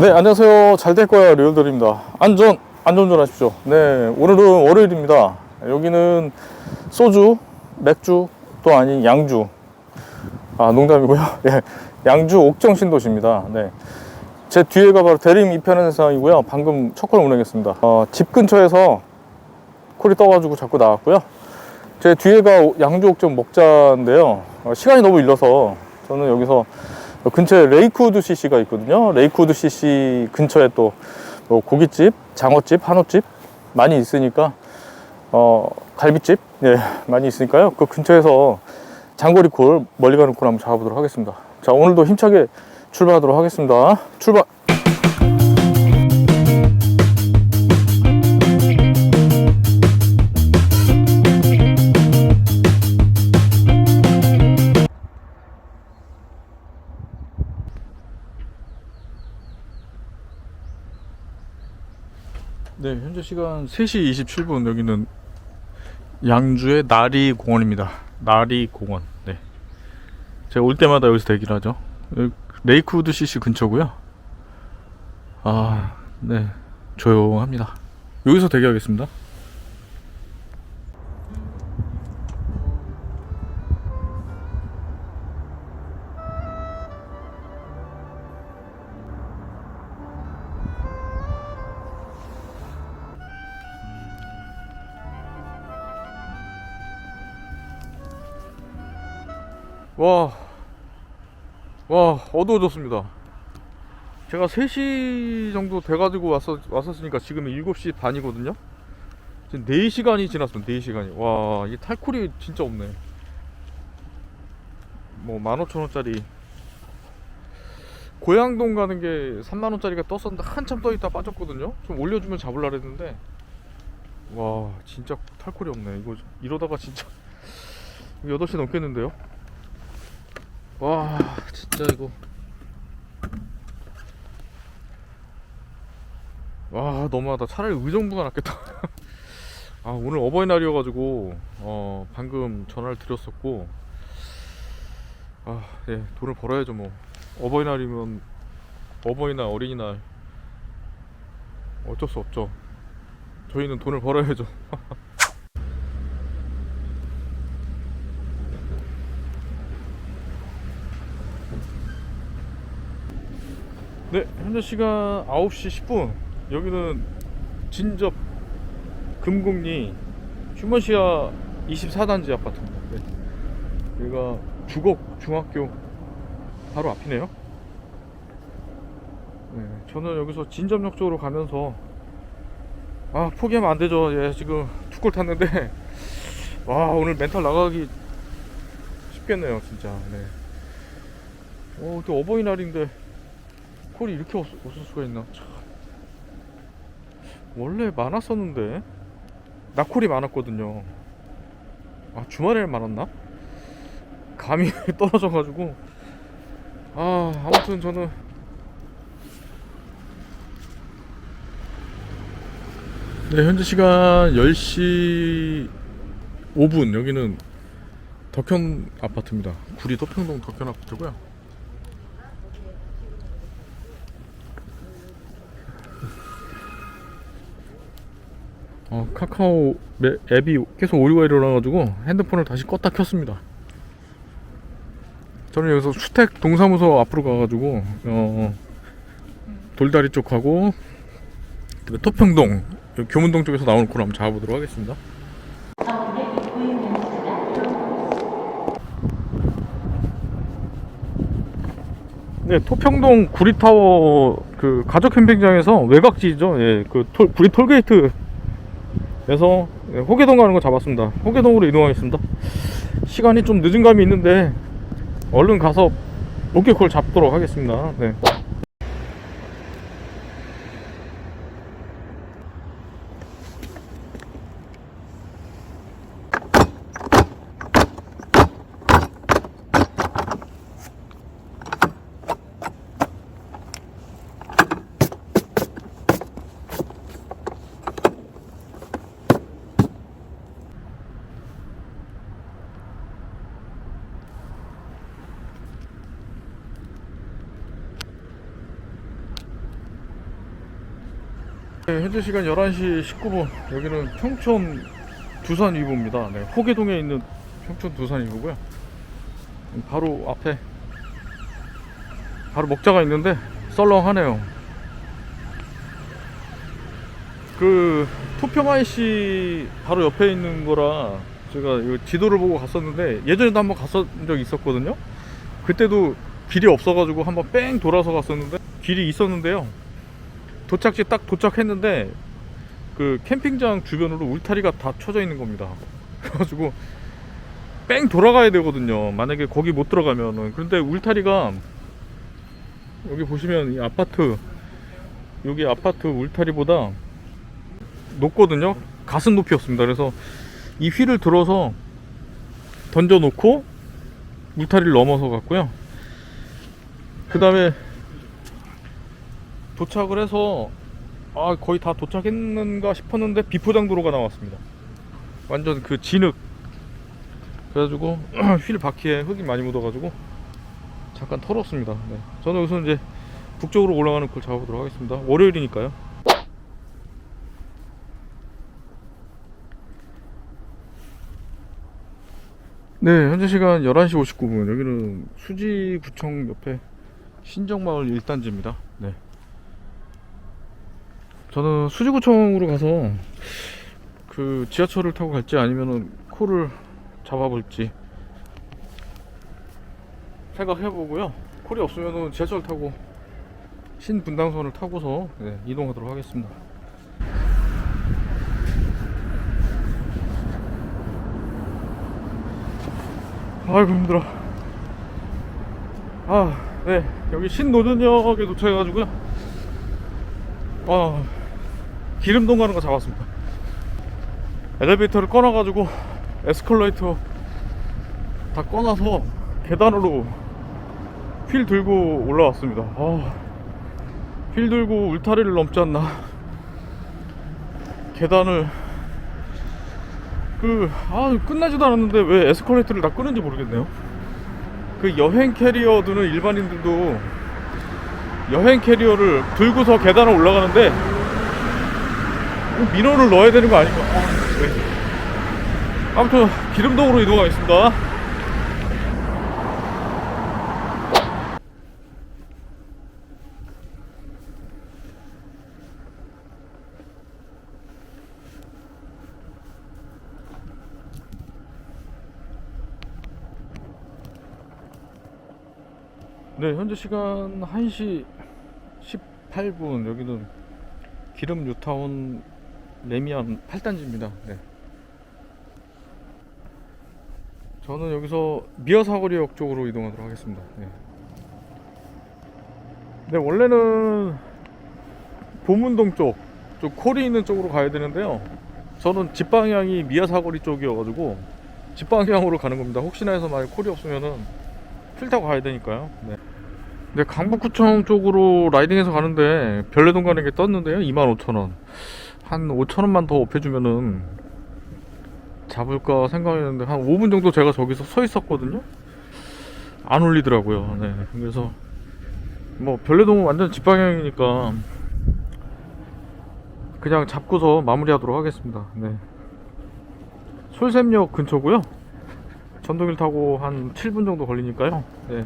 네, 안녕하세요. 잘 될 거야, 리얼들입니다. 안전, 안전운전 하십시오. 네, 오늘은 월요일입니다. 여기는 소주, 맥주, 또 아닌 양주. 아, 농담이고요. 예, 양주 옥정 신도시입니다. 네. 제 뒤에가 바로 대림 이편한 상이고요. 방금 첫걸 운행했습니다. 어, 집 근처에서 콜이 떠가지고 자꾸 나왔고요. 제 뒤에가 양주 옥정 먹자인데요. 어, 시간이 너무 일러서 저는 여기서 근처에 레이크우드 CC가 있거든요. 레이크우드 CC 근처에 또 뭐 고깃집, 장어집, 한우집 많이 있으니까 어 갈비집 예 많이 있으니까요. 그 근처에서 장거리 콜 멀리 가는 콜 한번 잡아보도록 하겠습니다. 자 오늘도 힘차게 출발하도록 하겠습니다. 출발. 네, 현재 시간 3시 27분 여기는 양주의 나리 공원입니다. 나리 공원. 네. 제가 올 때마다 여기서 대기를 하죠. 여기 레이크우드 CC 근처고요. 아, 네. 조용합니다. 여기서 대기하겠습니다. 와, 와, 어두워졌습니다. 제가 3시 정도 돼가지고 왔었, 왔었으니까 지금 7시 반이거든요? 지금 4시간이 지났습니다, 4시간이. 와, 이 탈콜이 진짜 없네. 뭐, 15,000원짜리. 고양동 가는 게 3만원짜리가 떴었는데 한참 떠있다 빠졌거든요? 좀 올려주면 잡으려 했는데. 와, 진짜 탈콜이 없네. 이거 이러다가 진짜 8시 넘겠는데요? 와 진짜 이거. 와 너무하다. 차라리 의정부가 낫겠다. 아 오늘 어버이날이어가지고 어 방금 전화를 드렸었고. 아예 돈을 벌어야죠 뭐. 어버이날이면 어버이날 어린이날. 어쩔 수 없죠. 저희는 돈을 벌어야죠 네, 현재 시간 9시 10분. 여기는 진접 금곡리 휴먼시아 24단지 아파트입니다. 네. 여기가 주곡 중학교 바로 앞이네요. 네, 저는 여기서 진접역 쪽으로 가면서 아 포기하면 안 되죠. 예, 지금 두골 탔는데 와 오늘 멘탈 나가기 쉽겠네요, 진짜. 네. 어, 또 어버이날인데 콜이 이렇게 없, 없을 수가 있나? 참. 원래 많았었는데. 나콜이 많았거든요. 아 주말에 많았나? 감이 떨어져가지고. 아 아무튼 저는 네 현재 시간 10시 5분. 여기는 덕현 아파트입니다. 구리 도평동 덕현 아파트고요 어, 카카오 매- 앱이 계속 오류가 일어나가지고 핸드폰을 다시 껐다 켰습니다. 저는 여기서 주택 동사무소 앞으로 가가지고 어, 돌다리 쪽 가고 그다음에 토평동 교문동 쪽에서 나오는 콜 한번 잡아보도록 하겠습니다. 네, 토평동 구리타워 그 가족 캠핑장에서 외곽지죠. 예, 그 톨, 구리 톨게이트 그래서 호계동 가는 거 잡았습니다. 호계동으로 이동하겠습니다. 시간이 좀 늦은 감이 있는데 얼른 가서 목격콜 잡도록 하겠습니다. 네. 네, 현재 시간 11시 19분. 여기는 평촌 두산 위부입니다. 네, 호계동에 있는 평촌 두산 위부고요. 바로 앞에 바로 먹자가 있는데 썰렁하네요. 그 토평IC 바로 옆에 있는 거라 제가 이 지도를 보고 갔었는데 예전에도 한번 갔었던 적이 있었거든요. 그때도 길이 없어가지고 한번 뺑 돌아서 갔었는데 길이 있었는데요. 도착지 딱 도착했는데 그 캠핑장 주변으로 울타리가 다 쳐져 있는 겁니다. 그래가지고 뺑 돌아가야 되거든요. 만약에 거기 못 들어가면은 그런데 울타리가 여기 보시면 이 아파트 여기 아파트 울타리보다 높거든요. 가슴 높이였습니다. 그래서 이 휠을 들어서 던져 놓고 울타리를 넘어서 갔고요. 그 다음에 도착을 해서 아 거의 다 도착했는가 싶었는데 비포장 도로가 나왔습니다. 완전 그 진흙. 그래가지고 휠 바퀴에 흙이 많이 묻어가지고 잠깐 털었습니다. 네. 저는 여기서 이제 북쪽으로 올라가는 걸 잡아보도록 하겠습니다. 월요일이니까요. 네, 현재 시간 11시 59분. 여기는 수지구청 옆에 신정마을 1단지입니다. 네. 저는 수지구청으로 가서 그 지하철을 타고 갈지 아니면은 콜을 잡아볼지 생각해보고요. 콜이 없으면은 지하철 타고 신분당선을 타고서 네, 이동하도록 하겠습니다. 아이고 힘들어. 아, 네 여기 신노전역에 도착해가지고요. 아, 기름 동 가는 거 잡았습니다. 엘리베이터를 꺼놔가지고 에스컬레이터 다 꺼놔서 계단으로 휠 들고 올라왔습니다. 아, 휠 들고 울타리를 넘지 않나. 계단을 그, 아, 끝나지도 않았는데 왜 에스컬레이터를 다 끄는지 모르겠네요. 그 여행 캐리어 드는 일반인들도 여행 캐리어를 들고서 계단을 올라가는데 꼭 민호를 넣어야 되는 거 아닌가? 아, 네. 아무튼 기름동으로 이동하겠습니다. 네, 현재 시간 1시 18분. 여기는 기름 뉴타운 레미안 8단지입니다. 네. 저는 여기서 미어 사거리역 쪽으로 이동하도록 하겠습니다. 네. 네, 원래는 보문동 쪽, 쪽 콜이 있는 쪽으로 가야 되는데요. 저는 집 방향이 미아 사거리 쪽이어가지고 집 방향으로 가는 겁니다. 혹시나 해서 만약 콜이 없으면은 필 타고 가야 되니까요. 네. 네, 강북구청 쪽으로 라이딩해서 가는데 별내동 가는 게 떴는데요. 25,000원. 한 5,000원만 더 업해주면은 잡을까 생각했는데 한 5분 정도 제가 저기서 서 있었거든요. 안 올리더라고요. 네. 그래서 뭐 별내동은 완전 집 방향이니까 그냥 잡고서 마무리하도록 하겠습니다. 네. 솔샘역 근처고요. 전동길 타고 한 7분 정도 걸리니까요. 네.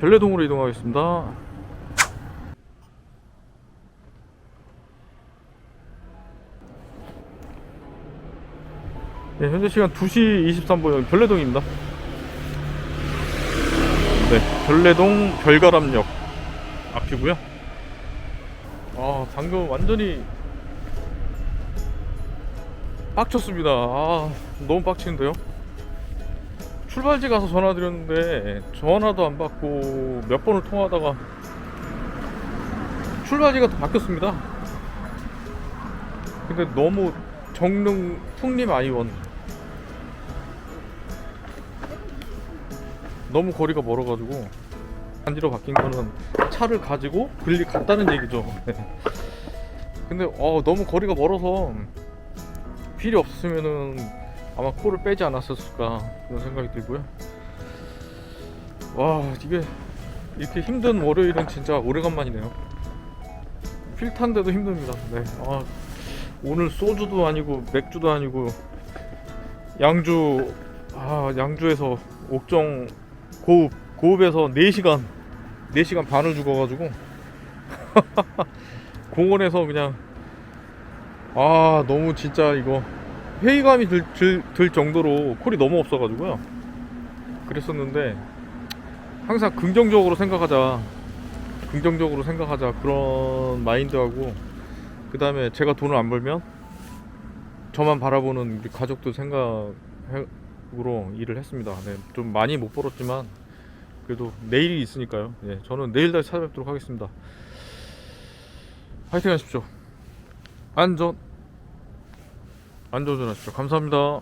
별내동으로 이동하겠습니다. 네, 현재 시간 2시 23분 별내동입니다. 네, 별내동 별가람역 앞이고요. 아, 방금 완전히 빡쳤습니다. 아, 너무 빡치는데요. 출발지 가서 전화 드렸는데 전화도 안 받고 몇 번을 통화하다가 출발지가 또 바뀌었습니다. 근데 너무 정릉 풍림 아이원 너무 거리가 멀어가지고 단지로 바뀐 거는 차를 가지고 글리 갔다는 얘기죠. 네. 근데 어, 너무 거리가 멀어서 필이 없으면은 아마 코를 빼지 않았었을까 그런 생각이 들고요. 와 이게 이렇게 힘든 월요일은 진짜 오래간만이네요. 필탄데도 힘듭니다. 네. 아, 오늘 소주도 아니고 맥주도 아니고 양주 아 양주에서 옥정 고읍 고읍에서 4시간 4시간 반을 죽어가지고 공원에서 그냥 아 너무 진짜 이거 회의감이 들, 들, 들 정도로 콜이 너무 없어가지고요. 그랬었는데 항상 긍정적으로 생각하자 긍정적으로 생각하자 그런 마인드하고 그 다음에 제가 돈을 안 벌면 저만 바라보는 우리 가족들 생각 으로 일을 했습니다. 네, 좀 많이 못 벌었지만 그래도 내일이 있으니까요. 예, 저는 내일 다시 찾아뵙도록 하겠습니다. 화이팅 하십시오. 안전 안전운전하십시오. 감사합니다